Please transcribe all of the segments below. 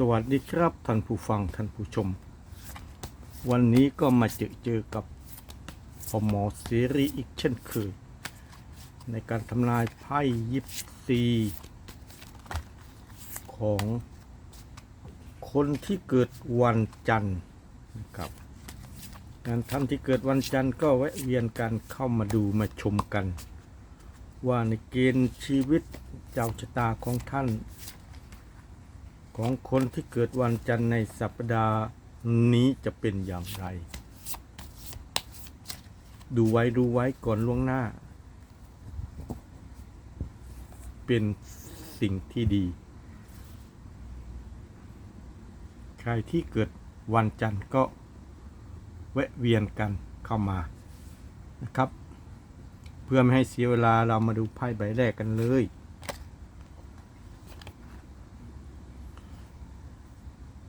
สวัสดีครับท่านผู้ฟังท่านผู้ชม วันนี้ก็มาเจอเจอกับพอหมอเสรีอีกเช่นเคยในการทำลายไพ่ยิปซีของคนที่เกิดวันจันทร์นะครับงานท่านที่เกิดวันจันทร์ก็แวะเวียนกันเข้ามาดูมาชมกัน ว่าในเกณฑ์ชีวิตเจ้าชะตาของท่าน ของคนที่เกิดวันจันทร์ในสัปดาห์นี้จะเป็นอย่างไร ดูไว้ดูไว้ก่อนล่วงหน้า เป็นสิ่งที่ดี ใครที่เกิดวันจันทร์ก็แวะเวียนกันเข้ามานะครับ เพื่อไม่ให้เสียเวลาเรามาดูไพ่ใบแรกกันเลย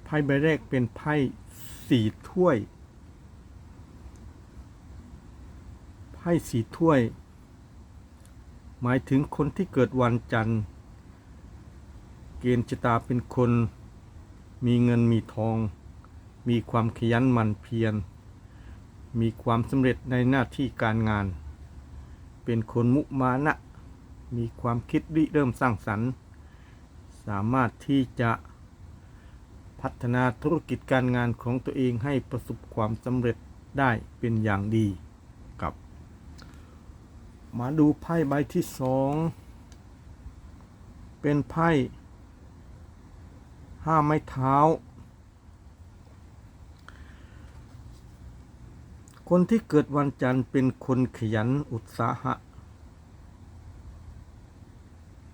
พ่ใบแรกเป็นไพ่สี่ถ้วย ไพ่สี่ถ้วย หมายถึงคนที่เกิดวันจันทร์ เกณฑ์ชะตาเป็นคน มีเงินมีทอง มีความขยันหมั่นเพียร มีความสำเร็จในหน้าที่การงาน เป็นคนมุมานะ มีความคิดริเริ่มสร้างสรรค์ สามารถที่จะ พัฒนาธุรกิจการงานของตัวเองให้ประสบความสำเร็จได้เป็นอย่างดีกับ มาดูไพ่ใบที่สองเป็นไพ่ห้าไม้เท้า คนที่เกิดวันจันทร์เป็นคนขยันอุตสาหะ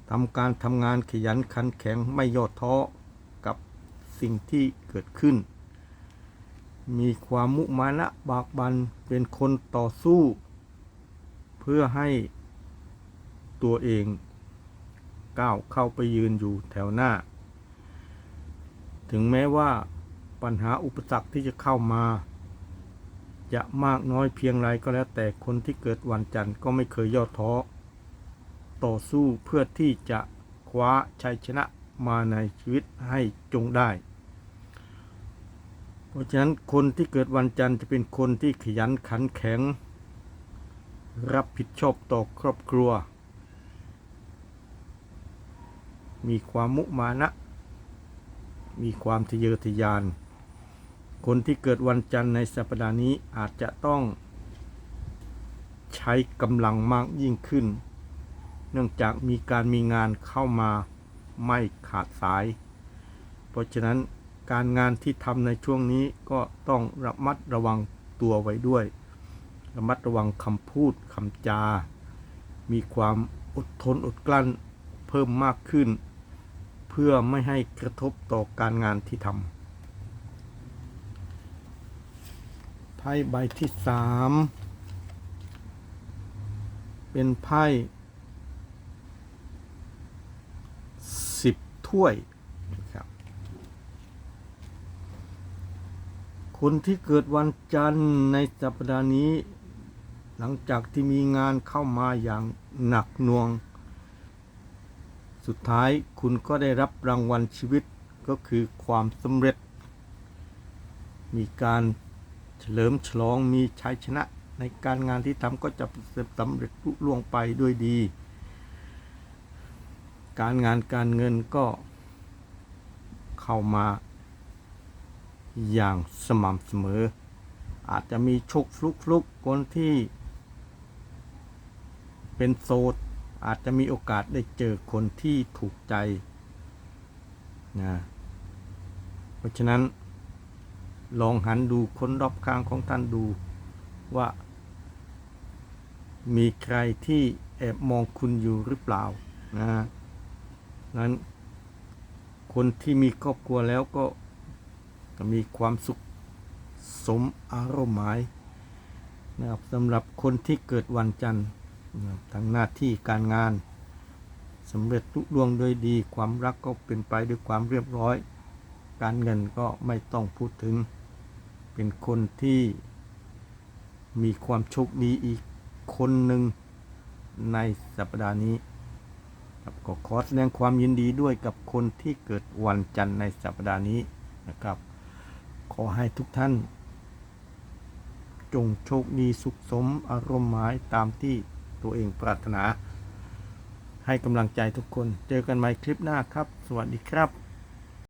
ทำการทำงานขยันขันแข็งไม่ย่อท้อ สิ่งที่เกิดขึ้น มีความมุมานะบากบันเป็นคนต่อสู้ เพื่อให้ตัวเองก้าวเข้าไปยืนอยู่แถวหน้า ถึงแม้ว่าปัญหาอุปสรรคที่จะเข้ามา จะมากน้อยเพียงไรก็แล้วแต่คนที่เกิดวันจันทร์ก็ไม่เคยย่อท้อ ต่อสู้เพื่อที่จะคว้าชัยชนะ มาในชีวิตให้จงได้ เพราะฉะนั้นคนที่เกิดวันจันทร์จะเป็นคนที่ขยันขันแข็ง รับผิดชอบต่อครอบครัว มีความมุมานะ มีความทะเยอทะยาน คนที่เกิดวันจันทร์ในสัปดาห์นี้อาจจะต้องใช้กำลังมากยิ่งขึ้น เนื่องจากมีการมีงานเข้ามา ไม่ขาดสาย เพราะฉะนั้นการงานที่ทำในช่วงนี้ก็ต้องระมัดระวังตัวไว้ด้วย ระมัดระวังคำพูดคำจา มีความอดทนอดกลั้นเพิ่มมากขึ้น เพื่อไม่ให้กระทบต่อการงานที่ทำไพ่ใบที่สามเป็นไพ่สิบ ถ้วยนะครับคนที่เกิดวันจันทร์ในสัปดาห์นี้ หลังจากที่มีงานเข้ามาอย่างหนักหน่วง สุดท้ายคุณก็ได้รับรางวัลชีวิตก็คือความสำเร็จ มีการเฉลิมฉลองมีชัยชนะในการงานที่ทำก็จะสำเร็จลุล่วงไปด้วยดี การงานการเงินก็เข้ามาอย่างสม่ำเสมอ อาจจะมีโชคฟลุกฟลุกคนที่เป็นโสดอาจจะมีโอกาสได้เจอคนที่ถูกใจนะเพราะฉะนั้นลองหันดูคนรอบข้างของท่านดูว่า มีใครที่แอบมองคุณอยู่หรือเปล่านะ นั้น คนที่มีครอบครัวแล้วก็มีความสุขสมอารมณ์หมายนะครับสำหรับคนที่เกิดวันจันทร์ทั้งหน้าที่การงานสำเร็จลุล่วงโดยดีความรักก็เป็นไปด้วยความเรียบร้อย การเงินก็ไม่ต้องพูดถึง เป็นคนที่มีความโชคดีอีกคนหนึ่งในสัปดาห์นี้ ครับก็ขอแสดงความยินดีด้วยกับคนที่เกิดวันจันทร์ในสัปดาห์นี้นะครับ ขอให้ทุกท่าน จงโชคดีสุขสมอารมณ์หมายตามที่ตัวเองปรารถนา ให้กำลังใจทุกคน เจอกันใหม่คลิปหน้าครับ สวัสดีครับ